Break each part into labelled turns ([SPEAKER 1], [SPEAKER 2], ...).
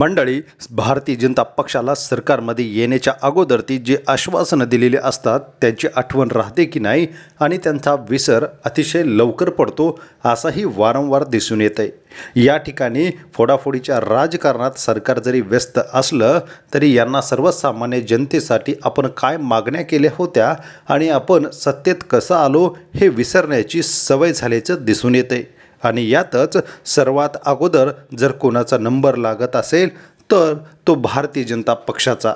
[SPEAKER 1] मंडळी भारतीय जनता पक्षाला सरकारमध्ये येण्याच्या अगोदर ती जे आश्वासनं दिलेली असतात त्यांची आठवण राहते की नाही आणि त्यांचा विसर अतिशय लवकर पडतो असाही वारंवार दिसून येत आहे या ठिकाणी फोडाफोडीच्या राजकारणात सरकार जरी व्यस्त असलं तरी यांना सर्वसामान्य जनतेसाठी आपण काय मागण्या केल्या होत्या आणि आपण सत्तेत कसं आलो हे विसरण्याची सवय झाल्याचं दिसून येते आणि यातच सर्वात अगोदर जर कोणाचा नंबर लागत असेल तर तो भारतीय जनता पक्षाचा.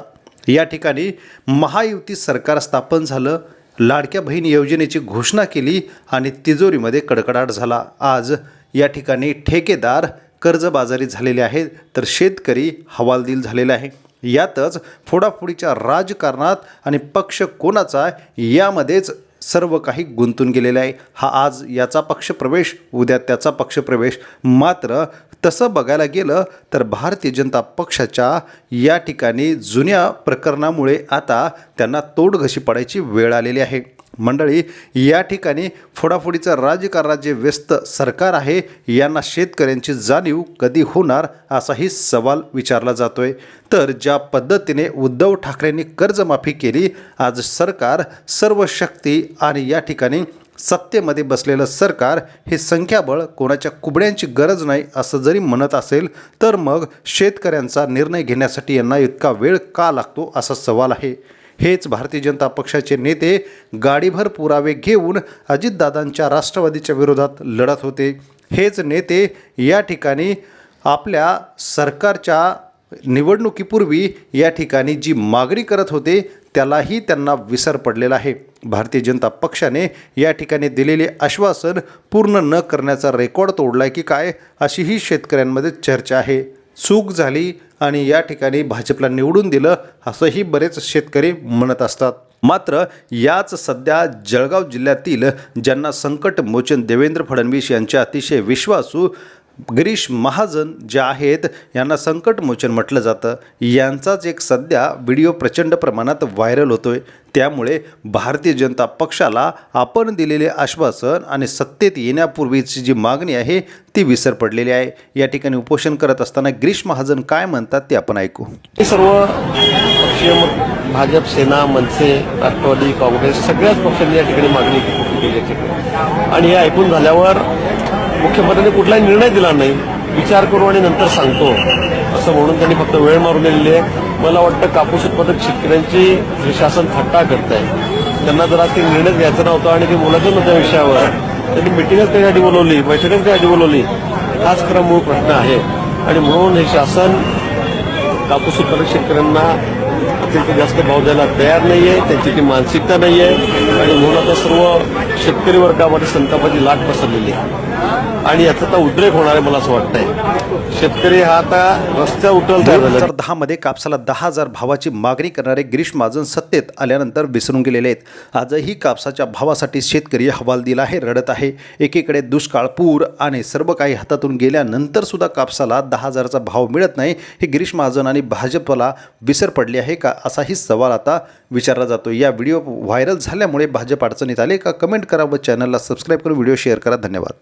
[SPEAKER 1] या ठिकाणी महायुती सरकार स्थापन झालं लाडक्या बहीण योजनेची घोषणा केली आणि तिजोरीमध्ये कडकडाट झाला. आज या ठिकाणी ठेकेदार कर्जबाजारी झालेले आहेत तर शेतकरी हवालदिल झालेले आहे. यातच फोडाफोडीच्या राजकारणात आणि पक्ष कोणाचा यामध्येच सर्व काही गुंतून गेलेलं आहे. हा आज याचा पक्षप्रवेश उद्या त्याचा पक्षप्रवेश. मात्र तसं बघायला गेलं तर भारतीय जनता पक्षाच्या या ठिकाणी जुन्या प्रकरणामुळे आता त्यांना तोडघशी पडायची वेळ आलेली आहे. मंडळी या ठिकाणी फोडाफोडीचं राजकारणात जे व्यस्त सरकार आहे यांना शेतकऱ्यांची जाणीव कधी होणार असाही सवाल विचारला जातोय. तर ज्या पद्धतीने उद्धव ठाकरेंनी कर्जमाफी केली आज सरकार सर्व शक्ती आणि या ठिकाणी सत्तेमध्ये बसलेलं सरकार हे संख्याबळ कोणाच्या कुबड्यांची गरज नाही असं जरी म्हणत असेल तर मग शेतकऱ्यांचा निर्णय घेण्यासाठी यांना इतका वेळ का लागतो असा सवाल आहे. हेच भारतीय जनता पक्षाचे नेते गाडीभर पुरावे घेऊन अजितदादांच्या राष्ट्रवादीच्या विरोधात लढत होते. हेच नेते या ठिकाणी आपल्या सरकारच्या निवडणुकीपूर्वी या ठिकाणी जी मागणी करत होते त्यालाही त्यांना विसर पडलेला आहे. भारतीय जनता पक्षाने या ठिकाणी दिलेले आश्वासन पूर्ण न करण्याचा रेकॉर्ड तोडला की काय अशीही शेतकऱ्यांमध्ये चर्चा आहे. चूक झाली आणि या ठिकाणी भाजपला निवडून दिलं असंही बरेच शेतकरी म्हणत असतात. मात्र याच सध्या जळगाव जिल्ह्यातील ज्यांना संकट मोचन देवेंद्र फडणवीस यांच्या अतिशय विश्वासू गिरीश महाजन जे आहेत यांना संकटमोचन म्हटलं जातं. यांचाच एक सध्या व्हिडिओ प्रचंड प्रमाणात व्हायरल होतोय. त्यामुळे भारतीय जनता पक्षाला आपण दिलेले आश्वासन आणि सत्तेत येण्यापूर्वीची जी मागणी आहे ती विसर पडलेली आहे. या ठिकाणी उपोषण करत असताना गिरीश महाजन काय म्हणतात ते आपण ऐकू.
[SPEAKER 2] हे सर्व पक्षीय भाजप सेना मनसे राष्ट्रवादी काँग्रेस सगळ्याच पक्षांनी या ठिकाणी मागणी केली आणि हे ऐकून झाल्यावर मुख्यमंत्र्यांनी कुठलाही निर्णय दिला नाही. विचार करू आणि नंतर सांगतो. असं म्हणून त्यांनी फक्त वेळ मारून दिलेली आहे. मला वाटतं कापूस उत्पादक शेतकऱ्यांची हे शासन थट्टा करत आहे त्यांना जरा ते निर्णय घ्यायचा नव्हता आणि ते बोलायचं नव्हत्या विषयावर. त्यांनी मिटिंगच त्यासाठी बोलवली बैठकच त्यासाठी बोलवली. हाच खरा मूळ प्रश्न आहे. आणि म्हणून हे शासन कापूस उत्पादक शेतकऱ्यांना अतिरिक्त जास्त भाव द्यायला तयार नाहीये त्यांची ती मानसिकता नाहीये आणि म्हणून आता सर्व शेतकरी वर्गामध्ये संतापाची लाट पसरलेली आहे. आणि याचा आता उद्रेक होणार आहे मला असं वाटतंय. शेतकरी हा आता रस्त्यावर उठल तयार
[SPEAKER 1] दोन हजार दहामध्ये कापसाला दहा हजार भावाची मागणी करणारे गिरीश महाजन सत्तेत आल्यानंतर विसरून गेलेले आहेत. आजही कापसाच्या भावासाठी शेतकरी हवालदिल आहे रडत आहे. एकीकडे दुष्काळ पूर आणि सर्व काही हातातून गेल्यानंतर सुद्धा कापसाला दहा हजारचा भाव मिळत नाही. हे गिरीश महाजन आणि भाजपला विसर पडली आहे का? असाही सवाल आता विचारला जातो. या व्हिडिओ व्हायरल झाल्यामुळे भाजप अडचणीत आले का? कमेंट करा व चॅनलला सबस्क्राईब करून व्हिडिओ शेअर करा. धन्यवाद.